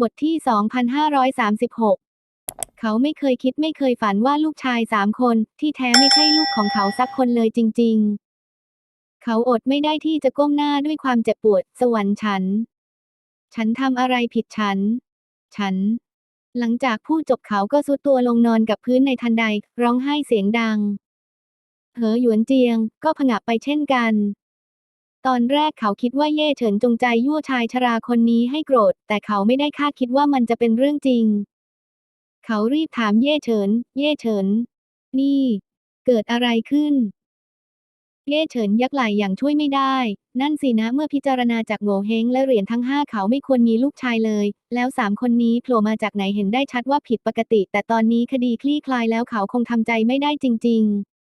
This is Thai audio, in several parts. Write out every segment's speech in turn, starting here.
บทที่ 2536 เขาไม่เคยคิดไม่เคยฝันว่าลูกชายสามคน ที่แท้ไม่ใช่ลูกของเขาสักคนเลยจริง ๆ เขาอดไม่ได้ที่จะก้มหน้าด้วยความเจ็บปวด สวรรค์ฉัน ฉันทำอะไรผิดฉัน ฉัน หลังจากพูดจบเขาก็สุดตัวลงนอนกับพื้นในทันใด ร้องไห้เสียงดัง เหอหยวนเจียง ก็ผงะไปเช่นกัน ตอนแรกเขาคิดว่าเย่เฉินจงใจยั่วชายชราคนนี้ให้โกรธ แต่เขาไม่ได้คาดคิดว่ามันจะเป็นเรื่องจริง เขารีบถามเย่เฉิน เย่เฉิน นี่ เกิดอะไรขึ้น เย่เฉินยักไหล่อย่างช่วยไม่ได้ นั่นสินะเมื่อพิจารณาจากโง่เฮงและเหรียญทั้งห้าเขาไม่ควรมีลูกชายเลย แล้วสามคนนี้โผล่มาจากไหนเห็นได้ชัดว่าผิดปกติ แต่ตอนนี้คดีคลี่คลายแล้วเขาคงทำใจไม่ได้จริง ๆ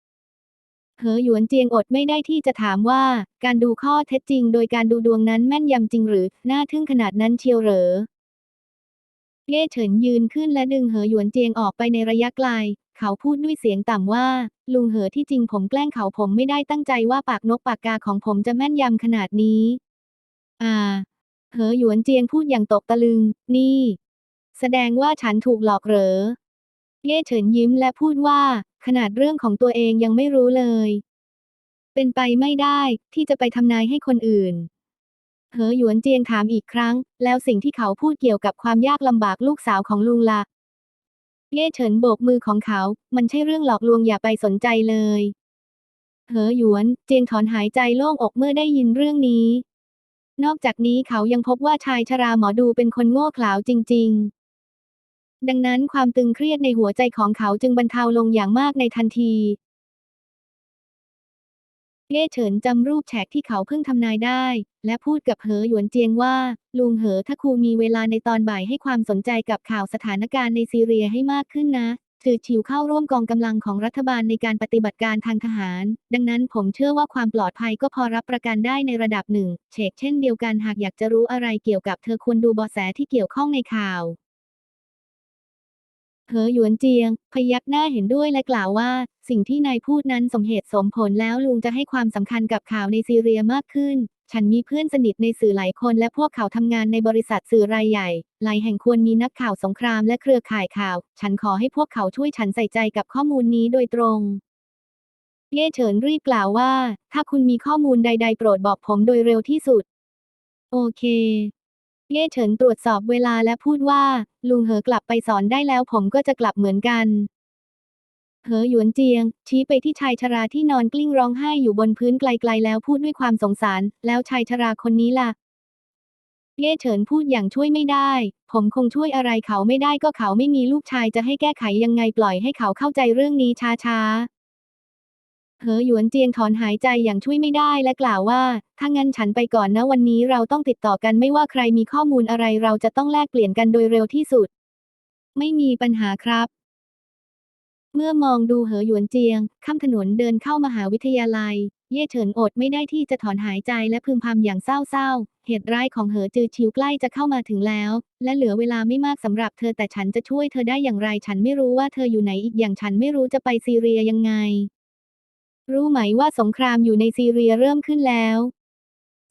เหอหยวนเจียงอดไม่ได้ที่จะถามว่า การดูข้อเท็จจริง โดยการดูดวงนั้นแม่นยำจริงหรือน่าทึ่งขนาดนั้นเชียวเหรอเย่เฉินยืนขึ้นและดึงเหอหยวนเจียงออกไปในระยะไกล เขาพูดด้วยเสียงต่ำว่า ลุงเหอที่จริงผมแกล้งเขาผมไม่ได้ตั้งใจว่าปากนกปากกาของผมจะแม่นยำขนาดนี้ อ่า เหอหยวนเจียงพูดอย่างตกตะลึง นี่ แสดงว่าฉันถูกหลอกเหรอ เย่เฉินยิ้มและพูดว่า ขนาดเรื่องของตัวเองยังไม่รู้เลย เป็นไปไม่ได้ที่จะไปทำนายให้คนอื่น เหอหยวนเจียงถามอีกครั้ง แล้วสิ่งที่เขาพูดเกี่ยวกับความยากลำบากลูกสาวของลุงละเย่เฉินโบกมือของเขา มันใช่เรื่องหลอกลวงอย่าไปสนใจเลย เหอหยวนเจียงถอนหายใจโล่งอกเมื่อได้ยินเรื่องนี้ นอกจากนี้เขายังพบว่าชายชราหมอดูเป็นคนโง่เขลาจริง ๆ ดังนั้นความตึงเครียดในหัวใจของเขาจึงบรรเทาลงอย่างมากในทันทีเย่เฉินจำรูปแฉกที่เขาเพิ่งทำนายได้ และพูดกับเหอหยวนเจียงว่า ลุงเหอถ้าครูมีเวลาในตอนบ่ายให้ความสนใจกับข่าวสถานการณ์ในซีเรียให้มากขึ้นนะถือชิวเข้าร่วมกองกำลังของรัฐบาลในการปฏิบัติการทางทหาร ดังนั้นผมเชื่อว่าความปลอดภัยก็พอรับประกันได้ในระดับหนึ่งเชกเช่นเดียวกันหากอยากจะรู้อะไรเกี่ยวกับเธอควรดูบาะแสที่เกี่ยวข้องในข่าว เหอหยวนเจียง พยักหน้าเห็นด้วยและกล่าวว่า สิ่งที่นายพูดนั้นสมเหตุสมผลแล้วลุงจะให้ความสำคัญกับข่าวในซีเรียมากขึ้น ฉันมีเพื่อนสนิทในสื่อหลายคนและพวกเขาทำงานในบริษัทสื่อรายใหญ่ หลายแห่งควรมีนักข่าวสงครามและเครือข่ายข่าว ฉันขอให้พวกเขาช่วยฉันใส่ใจกับข้อมูลนี้โดยตรงเย่เฉินรีบกล่าวว่า ถ้าคุณมีข้อมูลใด ๆ โปรดบอกผมโดยเร็วที่สุด โอเค เย่เฉินตรวจสอบเวลาและพูดว่า ลุงเหอกลับไปสอนได้แล้วผมก็จะกลับเหมือนกัน เหอหยวนเจียง ชี้ไปที่ชายชราที่นอนกลิ้งร้องไห้อยู่บนพื้นไกลๆแล้วพูดด้วยความสงสาร แล้วชายชราคนนี้ล่ะ เย่เฉินพูดอย่างช่วยไม่ได้ ผมคงช่วยอะไรเขาไม่ได้ก็เขาไม่มีลูกชายจะให้แก้ไขยังไงปล่อยให้เขาเข้าใจเรื่องนี้ช้าๆ เหอหยวนเจียงถอนหายใจอย่างช่วยไม่ได้และกล่าวว่า ถ้างั้นฉันไปก่อนนะวันนี้เราต้องติดต่อกันไม่ว่าใครมีข้อมูลอะไรเราจะต้องแลกเปลี่ยนกันโดยเร็วที่สุด ไม่มีปัญหาครับ เมื่อมองดูเหอหยวนเจียง ข้ามถนนเดินเข้ามหาวิทยาลัย เย่เฉินอดไม่ได้ที่จะถอนหายใจและพึมพำอย่างเศร้าๆ เหตุร้ายของเหอจือชิวใกล้จะเข้ามาถึงแล้ว และเหลือเวลาไม่มากสำหรับเธอแต่ฉันจะช่วยเธอได้อย่างไร ฉันไม่รู้ว่าเธออยู่ไหนอีกอย่างฉันไม่รู้จะไปซีเรียยังไง รู้ไหมว่าสงครามอยู่ในซีเรียเริ่มขึ้นแล้ว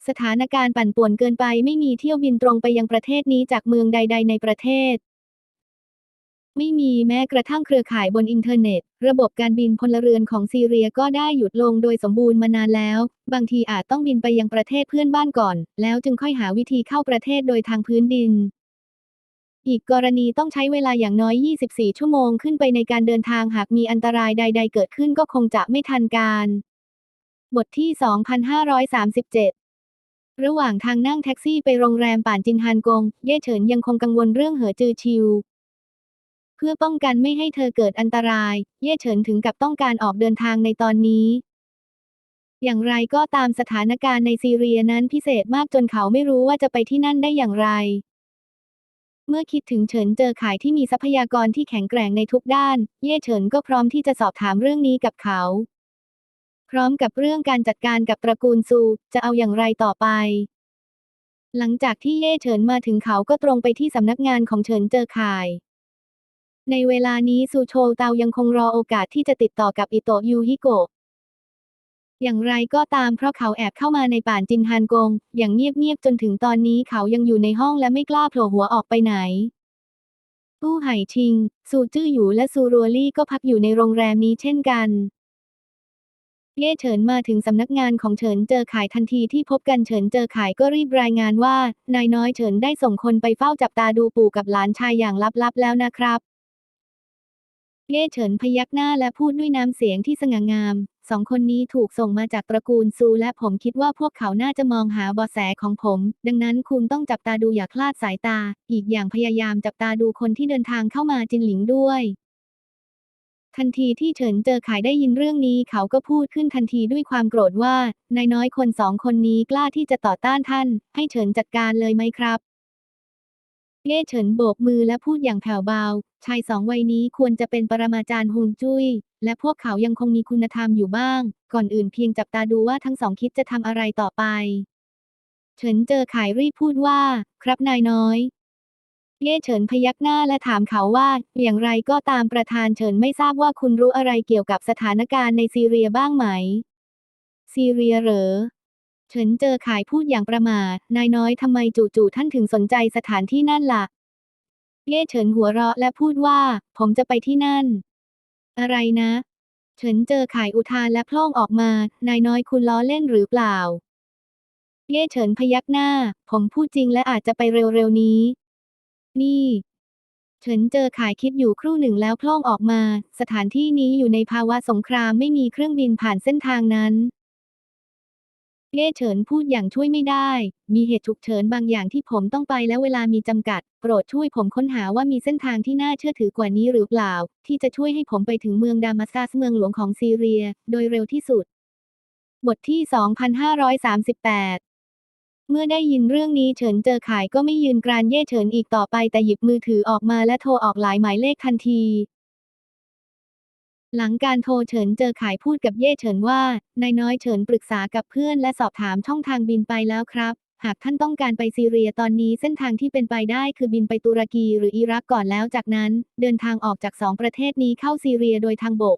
สถานการณ์ปั่นป่วนเกินไปไม่มีเที่ยวบินตรงไปยังประเทศนี้จากเมืองใด ๆ ในประเทศ ไม่มีแม้กระทั่งเครือข่ายบนอินเทอร์เน็ต ระบบการบินพลเรือนของซีเรียก็ได้หยุดลงโดยสมบูรณ์มานานแล้ว บางทีอาจต้องบินไปยังประเทศเพื่อนบ้านก่อน แล้วจึงค่อยหาวิธีเข้าประเทศโดยทางพื้นดิน อีกกรณีต้องใช้เวลาอย่างน้อย 24 ชั่วโมงขึ้นไปในการเดินทางหากมีอันตรายใด ๆ เกิดขึ้นก็คงจะไม่ทันการ บทที่ 2537ระหว่างทางนั่งแท็กซี่ไปโรงแรมป่านจินฮานกง เย่เฉินยังคงกังวลเรื่องเหอจือชิว เพื่อป้องกันไม่ให้เธอเกิดอันตราย เย่เฉินถึงกับต้องการออกเดินทางในตอนนี้ อย่างไรก็ตามสถานการณ์ในซีเรียนั้นพิเศษมากจนเขาไม่รู้ว่าจะไปที่นั่นได้อย่างไร เมื่อคิดถึงเฉินเจอขายที่มีทรัพยากรที่แข็งแกร่งในทุกด้าน เย่เฉินก็พร้อมที่จะสอบถามเรื่องนี้กับเขา พร้อมกับเรื่องการจัดการกับตระกูลซูจะเอาอย่างไรต่อไป หลังจากที่เย่เฉินมาถึงเขาก็ตรงไปที่สำนักงานของเฉินเจอขาย ในเวลานี้ซูโชเตายังคงรอโอกาสที่จะติดต่อกับอิโตะยูฮิโกะ อย่างไรก็ตามเพราะเขาแอบเข้ามาในป่านจินฮานกง อย่างเงียบๆจนถึงตอนนี้เขายังอยู่ในห้องและไม่กล้าโผล่หัวออกไปไหนตู้ไห่ชิง ซูจื้อหยูและซูรัวลี่ก็พักอยู่ในโรงแรมนี้เช่นกันเย่เฉินมาถึงสำนักงานของเฉินเจอขายทันทีที่พบกันเฉินเจอขายก็รีบรายงานว่า นายน้อยเฉินได้ส่งคนไปเฝ้าจับตาดูปู่กับหลานชายอย่างลับๆแล้วนะครับ เย่เฉินพยักหน้าและพูดด้วยน้ำเสียงที่สง่างาม สองคนนี้ถูกส่งมาจากตระกูลซูและผมคิดว่าพวกเขาน่าจะมองหาเบาะแสของผม ดังนั้นคุณต้องจับตาดูอย่าคลาดสายตา อีกอย่างพยายามจับตาดูคนที่เดินทางเข้ามาจินหลิงด้วย ทันทีที่เฉินเจอขายได้ยินเรื่องนี้เขาก็พูดขึ้นทันทีด้วยความโกรธว่านายน้อยคนสองคนนี้กล้าที่จะต่อต้านท่าน ให้เฉินจัดการเลยไหมครับ เย่เฉินโบกมือและพูดอย่างแผ่วเบา ชายสองวัยนี้ควรจะเป็นปรมาจารย์ฮวงจุ้ย และพวกเขายังคงมีคุณธรรมอยู่บ้าง ก่อนอื่นเพียงจับตาดูว่าทั้งสองคิดจะทำอะไรต่อไป เฉินเจอขายรีบพูดว่า ครับนายน้อย เย่เฉินพยักหน้าและถามเขาว่า อย่างไรก็ตามประธานเฉินไม่ทราบว่าคุณรู้อะไรเกี่ยวกับสถานการณ์ในซีเรียบ้างไหม ซีเรียเหรอ เฉินเจอขายพูดอย่างประมาทนายน้อยทำไมจู่ๆท่านถึงสนใจสถานที่นั่นล่ะ เย่เฉินหัวเราะและพูดว่า ผมจะไปที่นั่น อะไรนะ เฉินเจอขายอุทานและพล่องออกมา นายน้อยคุณล้อเล่นหรือเปล่า เย่เฉินพยักหน้า ผมพูดจริงและอาจจะไปเร็วๆนี้ นี่ เฉินเจอขายคิดอยู่ครู่หนึ่งแล้วพล่องออกมา สถานที่นี้อยู่ในภาวะสงครามไม่มีเครื่องบินผ่านเส้นทางนั้น เย่เฉินพูดอย่างช่วยไม่ได้ มีเหตุฉุกเฉินบางอย่างที่ผมต้องไปและเวลามีจำกัด โปรดช่วยผมค้นหาว่ามีเส้นทางที่น่าเชื่อถือกว่านี้หรือเปล่า ที่จะช่วยให้ผมไปถึงเมืองดามัสกัสเมืองหลวงของซีเรีย โดยเร็วที่สุด บทที่ 2538เมื่อได้ยินเรื่องนี้เฉินเจอขายก็ไม่ยืนกรานเย่เฉินอีกต่อไปแต่หยิบมือถือออกมาและโทรออกหลายหมายเลขทันที หลังการโทรเฉินเจอขายพูดกับเย่เฉินว่านายน้อยเฉินปรึกษากับเพื่อนและสอบถามช่องทางบินไปแล้วครับ หากท่านต้องการไปซีเรียตอนนี้เส้นทางที่เป็นไปได้คือบินไปตุรกีหรืออิรักก่อนแล้วจากนั้น เดินทางออกจากสองประเทศนี้เข้าซีเรียโดยทางบก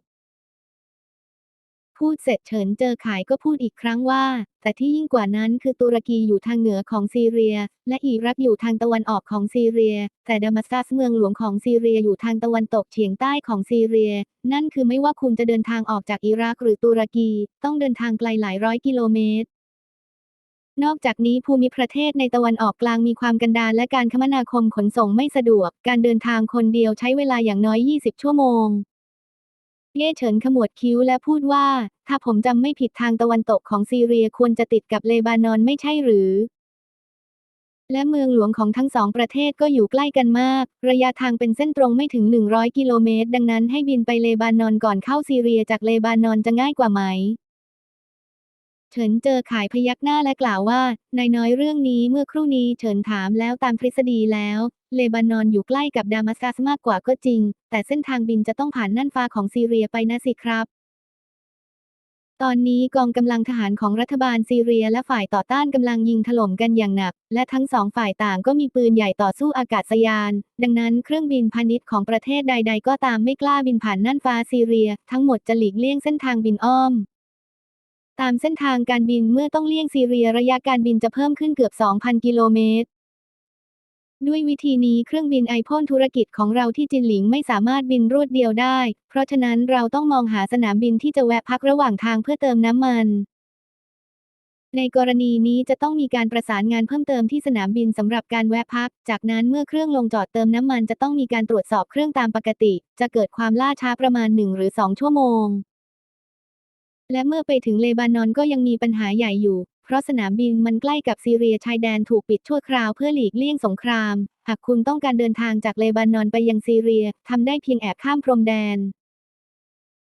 พูดเสร็จเฉินเจอขายก็พูดอีกครั้งว่า แต่ที่ยิ่งกว่านั้นคือตุรกีอยู่ทางเหนือของซีเรีย และอิรักอยู่ทางตะวันออกของซีเรีย แต่ดามัสกัสเมืองหลวงของซีเรียอยู่ทางตะวันตกเฉียงใต้ของซีเรีย นั่นคือไม่ว่าคุณจะเดินทางออกจากอิรักหรือตุรกี ต้องเดินทางไกลหลายร้อยกิโลเมตรนอกจากนี้ภูมิประเทศในตะวันออกกลางมีความกันดารและการคมนาคมขนส่งไม่สะดวก การเดินทางคนเดียวใช้เวลาอย่างน้อย 20 ชั่วโมง เย่เฉินขมวดคิ้วและพูดว่า ถ้าผมจำไม่ผิดทางตะวันตกของซีเรียควรจะติดกับเลบานอนไม่ใช่หรือ และเมืองหลวงของทั้งสองประเทศก็อยู่ใกล้กันมาก ระยะทางเป็นเส้นตรงไม่ถึง 100 กิโลเมตร ดังนั้นให้บินไปเลบานอนก่อนเข้าซีเรียจากเลบานอนจะง่ายกว่าไหมเฉินเจอขายพยักหน้าและกล่าวว่า นายน้อยเรื่องนี้เมื่อครู่นี้เฉินถามแล้วตามทฤษฎีแล้ว เลบานอนอยู่ใกล้กับดามัสกัสมากกว่าก็จริง แต่เส้นทางบินจะต้องผ่านน่านฟ้าของซีเรียไปนะสิครับ ตอนนี้กองกำลังทหารของรัฐบาลซีเรียและฝ่ายต่อต้านกำลังยิงถล่มกันอย่างหนัก และทั้งสองฝ่ายต่างก็มีปืนใหญ่ต่อสู้อากาศยาน ดังนั้นเครื่องบินพาณิชย์ของประเทศใด ๆ ก็ตามไม่กล้าบินผ่านน่านฟ้าซีเรีย ทั้งหมดจะหลีกเลี่ยงเส้นทางบินอ้อมตามเส้นทางการบินเมื่อต้องเลี่ยงซีเรียระยะการบินจะเพิ่มขึ้นเกือบ 2,000 กิโลเมตร ด้วยวิธีนี้เครื่องบินไอพ่นธุรกิจของเราที่จินหลิงไม่สามารถบินรวดเดียวได้ เพราะฉะนั้นเราต้องมองหาสนามบินที่จะแวะพักระหว่างทางเพื่อเติมน้ำมัน ในกรณีนี้จะต้องมีการประสานงานเพิ่มเติมที่สนามบินสำหรับการแวะพัก จากนั้นเมื่อเครื่องลงจอดเติมน้ำมันจะต้องมีการตรวจสอบเครื่องตามปกติ จะเกิดความล่าช้าประมาณ1หรือ2ชั่วโมงและเมื่อไปถึงเลบานอนก็ยังมีปัญหาใหญ่อยู่ เพราะสนามบินมันใกล้กับซีเรียชายแดนถูกปิดชั่วคราวเพื่อหลีกเลี่ยงสงคราม หากคุณต้องการเดินทางจากเลบานอนไปยังซีเรียทำได้เพียงแอบข้ามพรมแดน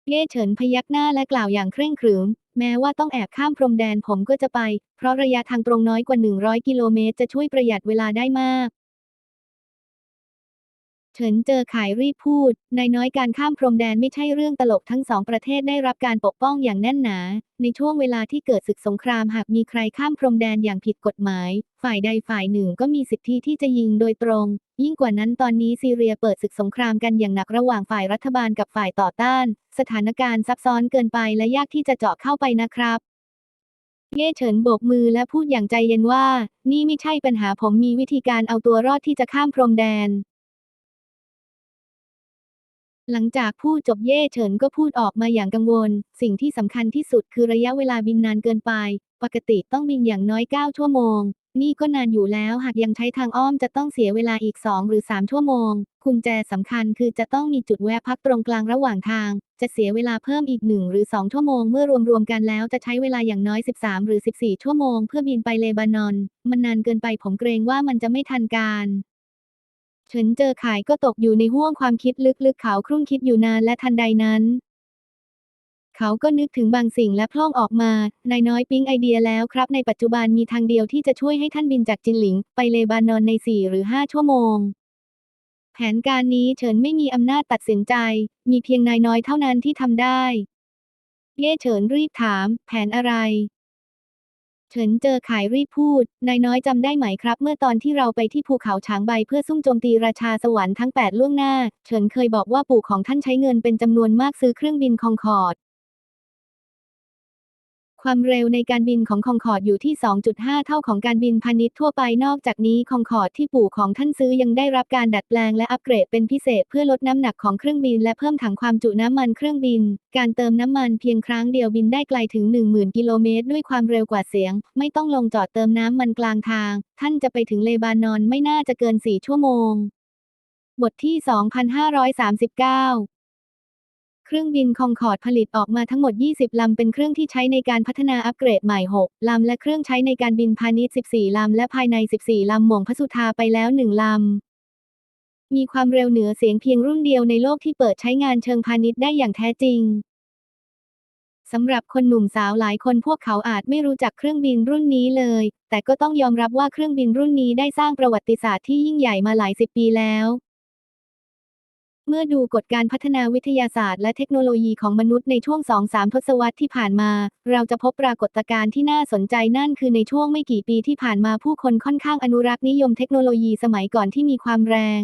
เย่เฉินพยักหน้าและกล่าวอย่างเคร่งขรึม แม้ว่าต้องแอบข้ามพรมแดนผมก็จะไป เพราะระยะทางตรงน้อยกว่า 100 กิโลเมตรจะช่วยประหยัดเวลาได้มาก เฉินเจอขายรีบพูด นายน้อยการข้ามพรมแดนไม่ใช่เรื่องตลกทั้งสองประเทศได้รับการปกป้องอย่างแน่นหนา ในช่วงเวลาที่เกิดศึกสงครามหากมีใครข้ามพรมแดนอย่างผิดกฎหมาย ฝ่ายใดฝ่ายหนึ่งก็มีสิทธิที่จะยิงโดยตรง ยิ่งกว่านั้นตอนนี้ซีเรียเปิดศึกสงครามกันอย่างหนักระหว่างฝ่ายรัฐบาลกับฝ่ายต่อต้าน สถานการณ์ซับซ้อนเกินไปและยากที่จะเจาะเข้าไปนะครับเย่เฉินโบกมือและพูดอย่างใจเย็นว่า นี่ไม่ใช่ปัญหาผมมีวิธีการเอาตัวรอดที่จะข้ามพรมแดน หลังจากพูดจบเย่เฉินก็พูดออกมาอย่างกังวล สิ่งที่สำคัญที่สุดคือระยะเวลาบินนานเกินไป ปกติต้องบินอย่างน้อย 9 ชั่วโมง นี่ก็นานอยู่แล้วหากยังใช้ทางอ้อมจะต้องเสียเวลาอีก 2 หรือ 3 ชั่วโมงกุญแจสำคัญคือจะต้องมีจุดแวะพักตรงกลางระหว่างทาง จะเสียเวลาเพิ่มอีก 1 หรือ 2 ชั่วโมง เมื่อรวมๆกันแล้วจะใช้เวลาอย่างน้อย 13 หรือ 14 ชั่วโมง เพื่อบินไปเลบานอน มันนานเกินไปผมเกรงว่ามันจะไม่ทันการ เฉินเจอขายก็ตกอยู่ในห้วงความคิดลึกๆเขาครุ่นคิดอยู่นานและทันใดนั้น เขาก็นึกถึงบางสิ่งและพล่องออกมา นายน้อยปิ๊งไอเดียแล้วครับ ในปัจจุบันมีทางเดียวที่จะช่วยให้ท่านบินจากจินหลิง ไปเลบานอนใน 4 หรือ 5 ชั่วโมง แผนการนี้เฉินไม่มีอำนาจตัดสินใจ มีเพียงนายน้อยเท่านั้นที่ทำได้ เย่เฉินรีบถาม แผนอะไร เฉินเจอขายรีบพูด นายน้อยจำได้ไหมครับ เมื่อตอนที่เราไปที่ภูเขาช้างใบเพื่อซุ่มโจมตีราชาสวรรค์ทั้ง 8 ล่วงหน้า เฉินเคยบอกว่าปู่ของท่านใช้เงินเป็นจำนวนมากซื้อเครื่องบินคองคอร์ด ความเร็วในการบินของคองคอร์ดอยู่ที่ 2.5 เท่าของการบินพาณิชย์ทั่วไปนอกจากนี้คองคอร์ดที่ปู่ของท่านซื้อยังได้รับการดัดแปลงและอัปเกรดเป็นพิเศษเพื่อลดน้ำหนักของเครื่องบินและเพิ่มถังความจุน้ำมันเครื่องบิน การเติมน้ำมันเพียงครั้งเดียวบินได้ไกลถึง 10,000 กิโลเมตรด้วยความเร็วกว่าเสียง ไม่ต้องลงจอดเติมน้ำมันกลางทาง ท่านจะไปถึงเลบานอนไม่น่าจะเกิน 4 ชั่วโมง บทที่ 2539 เครื่องบินคองคอร์ดผลิตออกมาทั้งหมด 20 ลำ เป็นเครื่องที่ใช้ในการพัฒนาอัปเกรดใหม่ 6 ลำ และเครื่องใช้ในการบินพาณิชย์ 14 ลำ และภายใน 14 ลำ หม่งพระสุธาไปแล้ว 1 ลำมีความเร็วเหนือเสียงเพียงรุ่นเดียวในโลกที่เปิดใช้งานเชิงพาณิชย์ได้อย่างแท้จริง สำหรับคนหนุ่มสาวหลายคนพวกเขาอาจไม่รู้จักเครื่องบินรุ่นนี้เลย แต่ก็ต้องยอมรับว่าเครื่องบินรุ่นนี้ได้สร้างประวัติศาสตร์ที่ยิ่งใหญ่มาหลายสิบปีแล้ว เมื่อดูกฎการพัฒนาวิทยาศาสตร์และเทคโนโลยีของมนุษย์ในช่วง 2-3 ทศวรรษที่ผ่านมา เราจะพบปรากฏการณ์ที่น่าสนใจนั่นคือในช่วงไม่กี่ปีที่ผ่านมาผู้คนค่อนข้างอนุรักษ์นิยมเทคโนโลยีสมัยก่อนที่มีความแรง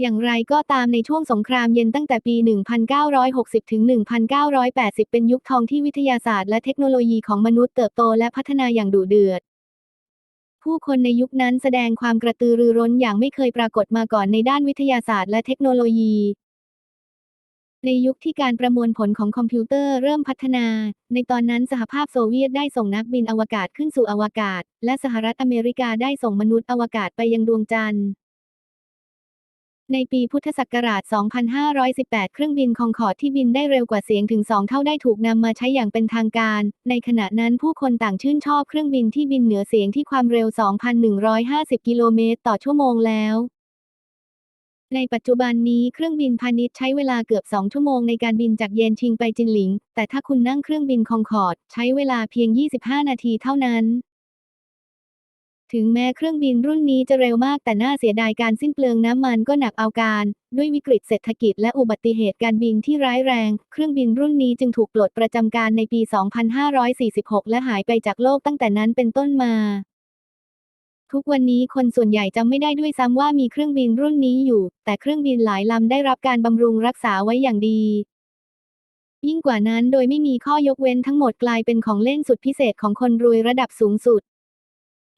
อย่างไรก็ตามในช่วงสงครามเย็นตั้งแต่ปี 1960 ถึง 1980 เป็นยุคทองที่วิทยาศาสตร์และเทคโนโลยีของมนุษย์เติบโตและพัฒนาอย่างดุเดือด ผู้คนในยุคนั้นแสดงความกระตือรือร้นอย่างไม่เคยปรากฏมาก่อนในด้านวิทยาศาสตร์และเทคโนโลยี ในยุคที่การประมวลผลของคอมพิวเตอร์เริ่มพัฒนา ในตอนนั้นสหภาพโซเวียตได้ส่งนักบินอวกาศขึ้นสู่อวกาศ และสหรัฐอเมริกาได้ส่งมนุษย์อวกาศไปยังดวงจันทร์ ในปีพุทธศักราช 2518 เครื่องบินคองคอร์ดที่บินได้เร็วกว่าเสียงถึง 2 เท่าได้ถูกนำมาใช้อย่างเป็นทางการ ในขณะนั้นผู้คนต่างชื่นชอบเครื่องบินที่บินเหนือเสียงที่ความเร็ว 2,150 กิโลเมตรต่อชั่วโมงแล้วในปัจจุบันนี้เครื่องบินพาณิชย์ใช้เวลาเกือบ 2 ชั่วโมงในการบินจากเยนชิงไปจินหลิง แต่ถ้าคุณนั่งเครื่องบินคองคอร์ด ใช้เวลาเพียง 25 นาทีเท่านั้น ถึงแม้เครื่องบินรุ่นนี้จะเร็วมากแต่น่าเสียดายการสิ้นเปลืองน้ำมันก็หนักเอาการ ด้วยวิกฤตเศรษฐกิจและอุบัติเหตุการบินที่ร้ายแรง เครื่องบินรุ่นนี้จึงถูกปลดประจำการในปี 2546 และหายไปจากโลกตั้งแต่นั้นเป็นต้นมา ทุกวันนี้คนส่วนใหญ่จำไม่ได้ด้วยซ้ำว่ามีเครื่องบินรุ่นนี้อยู่ แต่เครื่องบินหลายลำได้รับการบำรุงรักษาไว้อย่างดียิ่งกว่านั้นโดยไม่มีข้อยกเว้นทั้งหมดกลายเป็นของเล่นสุดพิเศษของคนรวยระดับสูงสุด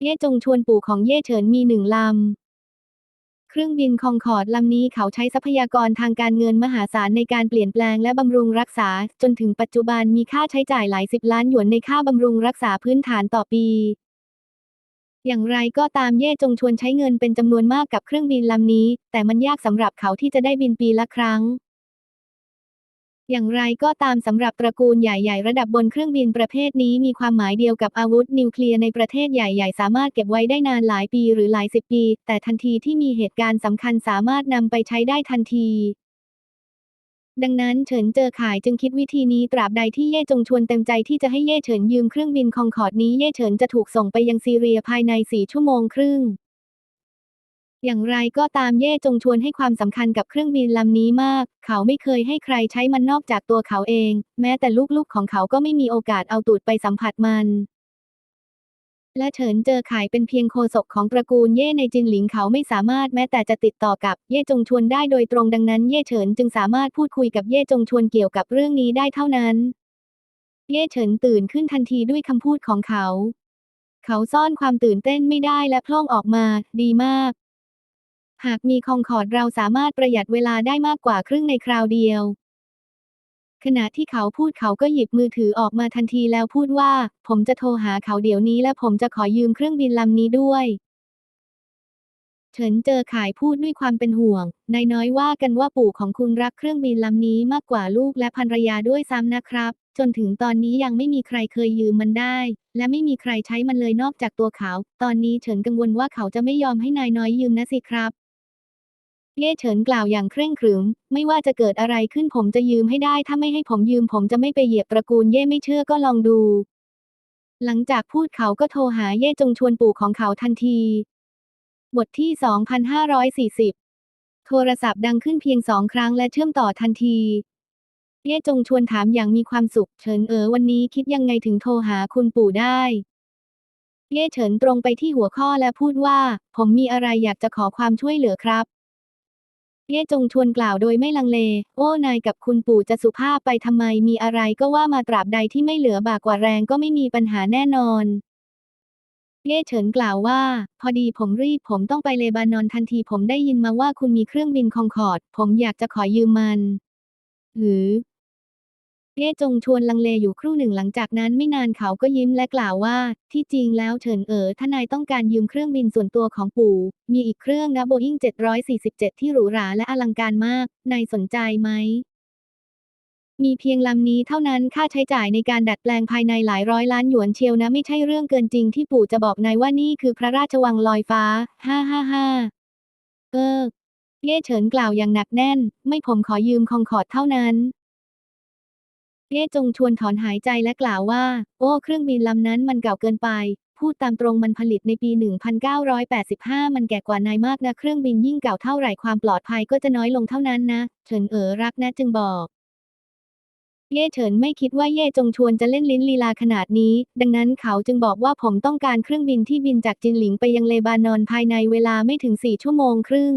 เย่จงชวนปู่ของเย่เฉินมีหนึ่งลำ เครื่องบินคองคอร์ดลำนี้เขาใช้ทรัพยากรทางการเงินมหาศาลในการเปลี่ยนแปลงและบำรุงรักษา จนถึงปัจจุบันมีค่าใช้จ่ายหลายสิบล้านหยวนในค่าบำรุงรักษาพื้นฐานต่อปีอย่างไรก็ตามเย่จงชวนใช้เงินเป็นจำนวนมากกับเครื่องบินลำนี้ แต่มันยากสำหรับเขาที่จะได้บินปีละครั้ง อย่างไรก็ตามสำหรับตระกูลใหญ่ๆ ระดับบนเครื่องบินประเภทนี้มีความหมายเดียวกับอาวุธนิวเคลียร์ในประเทศใหญ่ๆ สามารถเก็บไว้ได้นานหลายปีหรือหลายสิบปี แต่ทันทีที่มีเหตุการณ์สำคัญสามารถนำไปใช้ได้ทันที ดังนั้นเฉินเจอข่ายจึงคิดวิธีนี้ตราบใดที่เย่จงชวนเต็มใจที่จะให้เย่เฉินยืมเครื่องบินคองคอร์ดนี้เย่เฉินจะถูกส่งไปยังซีเรียภายในสี่ชั่วโมงครึ่ง อย่างไรก็ตามเย่จงชวนให้ความสำคัญกับเครื่องบินลำนี้มาก เขาไม่เคยให้ใครใช้มันนอกจากตัวเขาเอง แม้แต่ลูกๆของเขาก็ไม่มีโอกาสเอาตูดไปสัมผัสมันและเฉินเจอขายเป็นเพียงโคศกของตระกูลเย่ในจินหลิงเขาไม่สามารถแม้แต่จะติดต่อกับเย่จงชวนได้โดยตรงดังนั้นเย่เฉินจึงสามารถพูดคุยกับเย่จงชวนเกี่ยวกับเรื่องนี้ได้เท่านั้น เย่เฉินตื่นขึ้นทันทีด้วยคำพูดของเขา เขาซ่อนความตื่นเต้นไม่ได้และพล่งออกมา ดีมาก หากมีคองคอร์ดเราสามารถประหยัดเวลาได้มากกว่าครึ่งในคราวเดียว ขณะที่เขาพูดเขาก็หยิบมือถือออกมาทันทีแล้วพูดว่า ผมจะโทรหาเขาเดี๋ยวนี้และผมจะขอยืมเครื่องบินลำนี้ด้วยเฉินเจอขายพูดด้วยความเป็นห่วง นายน้อยว่ากันว่าปู่ของคุณรักเครื่องบินลำนี้มากกว่าลูกและภรรยาด้วยซ้ำนะครับ จนถึงตอนนี้ยังไม่มีใครเคยยืมมันได้ และไม่มีใครใช้มันเลยนอกจากตัวเขา ตอนนี้เฉินกังวลว่าเขาจะไม่ยอมให้นายน้อยยืมนะสิครับ เย่เฉินกล่าวอย่างเคร่งขรึม ไม่ว่าจะเกิดอะไรขึ้นผมจะยืมให้ได้ ถ้าไม่ให้ผมยืมผมจะไม่ไปเหยียบตระกูลเย่ไม่เชื่อก็ลองดู หลังจากพูดเขาก็โทรหาเย่จงชวนปู่ของเขาทันที บทที่ 2540 โทรศัพท์ดังขึ้นเพียงสองครั้งและเชื่อมต่อทันที เย่จงชวนถามอย่างมีความสุข เฉินเอ๋อวันนี้คิดยังไงถึงโทรหาคุณปู่ได้เย่เฉินตรงไปที่หัวข้อและพูดว่า ผมมีอะไรอยากจะขอความช่วยเหลือครับ เย่จงชวนกล่าวโดยไม่ลังเล โอ้นายกับคุณปู่จะสุภาพไปทำไมมีอะไรก็ว่ามาตราบใดที่ไม่เหลือบากกว่าแรงก็ไม่มีปัญหาแน่นอน เย่เฉินกล่าวว่า พอดีผมรีบผมต้องไปเลบานอนทันทีผมได้ยินมาว่าคุณมีเครื่องบินคองคอร์ด ผมอยากจะขอยืมมันหรือ เย่จงชวนลังเลอยู่ครู่หนึ่งหลังจากนั้นไม่นานเขาก็ยิ้มและกล่าวว่า ที่จริงแล้วเฉินเอ๋อถ้านายต้องการยืมเครื่องบินส่วนตัวของปู่ มีอีกเครื่องนะโบอิง747 ที่หรูหราและอลังการมาก นายสนใจไหม มีเพียงลำนี้เท่านั้นค่าใช้จ่ายในการดัดแปลงภายในหลายร้อยล้านหยวนเชียวนะไม่ใช่เรื่องเกินจริงที่ปู่จะบอกนายว่านี่คือพระราชวังลอยฟ้า ฮ่าฮ่าฮ่าเออ เย่เฉินกล่าวอย่างหนักแน่น ไม่ผมขอยืมคองคอดเท่านั้น เย่จงชวนถอนหายใจและกล่าวว่า โอ้ เครื่องบินลำนั้นมันเก่าเกินไป พูดตามตรงมันผลิตในปี 1985 มันแก่กว่านายมากนะ เครื่องบินยิ่งเก่าเท่าไหร่ความปลอดภัยก็จะน้อยลงเท่านั้นนะ เฉินเอ๋อรักนะจึงบอกเย่เฉินไม่คิดว่าเย่จงชวนจะเล่นลิ้นลีลาขนาดนี้ ดังนั้นเขาจึงบอกว่าผมต้องการเครื่องบินที่บินจากจินหลิงไปยังเลบานอนภายในเวลาไม่ถึงสี่ชั่วโมงครึ่ง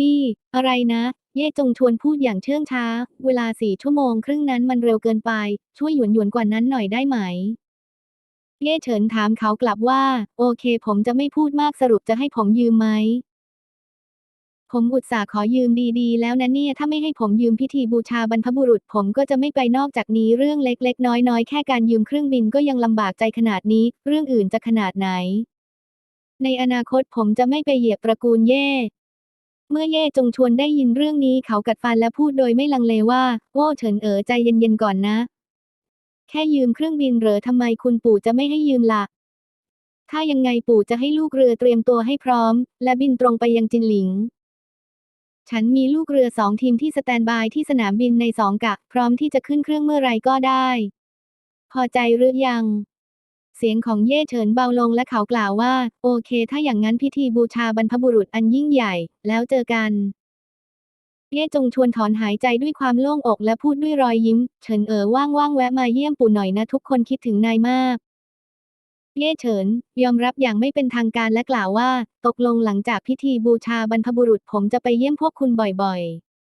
นี่ อะไรนะ เย่จงชวนพูดอย่างเชื่องช้า เวลาสี่ชั่วโมงครึ่งนั้นมันเร็วเกินไป ช่วยหยวนหยวนๆกว่านั้นหน่อยได้ไหม เย่เฉินถามเขากลับว่า โอเค ผมจะไม่พูดมากสรุปจะให้ผมยืมไหม ผมอุตส่าห์ขอยืมดีๆ แล้วนะเนี่ย ถ้าไม่ให้ผมยืมพิธีบูชาบรรพบุรุษ ผมก็จะไม่ไปนอกจากนี้เรื่องเล็กๆ น้อยๆ แค่การยืมเครื่องบินก็ยังลำบากใจขนาดนี้ เรื่องอื่นจะขนาดไหนในอนาคตผมจะไม่ไปเหยียบตระกูลเย่ เมื่อเย่จงชวนได้ยินเรื่องนี้เขากัดฟันและพูดโดยไม่ลังเลว่าโอ้เฉินเอ๋อใจเย็นๆก่อนนะ แค่ยืมเครื่องบินเหรอทำไมคุณปู่จะไม่ให้ยืมละ่ะ ถ้ายังไงปู่จะให้ลูกเรือเตรียมตัวให้พร้อม และบินตรงไปยังจินหลิง ฉันมีลูกเรือสองทีมที่สแตนบายที่สนามบินในสองกะ พร้อมที่จะขึ้นเครื่องเมื่อไรก็ได้ พอใจหรือยัง เสียงของเย่เฉินเบาลงและเขากล่าวว่า โอเค ถ้าอย่างนั้นพิธีบูชาบรรพบุรุษอันยิ่งใหญ่ แล้วเจอกัน เย่จงชวนถอนหายใจด้วยความโล่งอกและพูดด้วยรอยยิ้ม เฉินเอ๋อว่างๆแวะมาเยี่ยมปู่หน่อยนะทุกคนคิดถึงนายมาก เย่เฉิน ยอมรับอย่างไม่เป็นทางการและกล่าวว่า ตกลงหลังจากพิธีบูชาบรรพบุรุษผมจะไปเยี่ยมพวกคุณบ่อย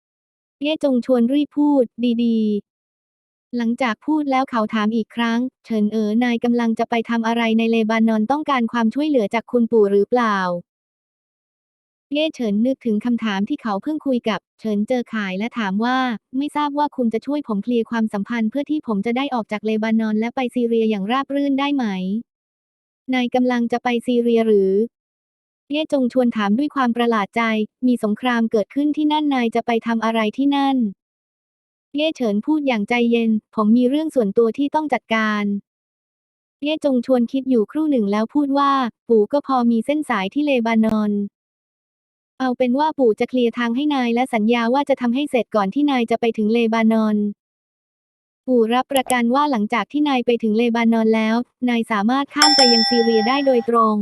ๆ เย่จงชวนรีบพูด ดีๆ หลังจากพูดแล้วเขาถามอีกครั้ง เฉินเอ๋อนายกำลังจะไปทำอะไรในเลบานอนต้องการความช่วยเหลือจากคุณปู่หรือเปล่า เย่เฉินนึกถึงคำถามที่เขาเพิ่งคุยกับ เฉินเจอขายและถามว่า ไม่ทราบว่าคุณจะช่วยผมเคลียร์ความสัมพันธ์เพื่อที่ผมจะได้ออกจากเลบานอนและไปซีเรียอย่างราบรื่นได้ไหม นายกำลังจะไปซีเรียหรือ เย่จงชวนถามด้วยความประหลาดใจ มีสงครามเกิดขึ้นที่นั่นนายจะไปทำอะไรที่นั่น เย่เฉินพูดอย่างใจเย็น ผมมีเรื่องส่วนตัวที่ต้องจัดการ เย่จงชวนคิดอยู่ครู่หนึ่งแล้วพูดว่า ปู่ก็พอมีเส้นสายที่เลบานอน เอาเป็นว่าปู่จะเคลียร์ทางให้นายและสัญญาว่าจะทำให้เสร็จก่อนที่นายจะไปถึงเลบานอน ปู่รับประกันว่าหลังจากที่นายไปถึงเลบานอนแล้ว นายสามารถข้ามไปยังซีเรียได้โดยตรง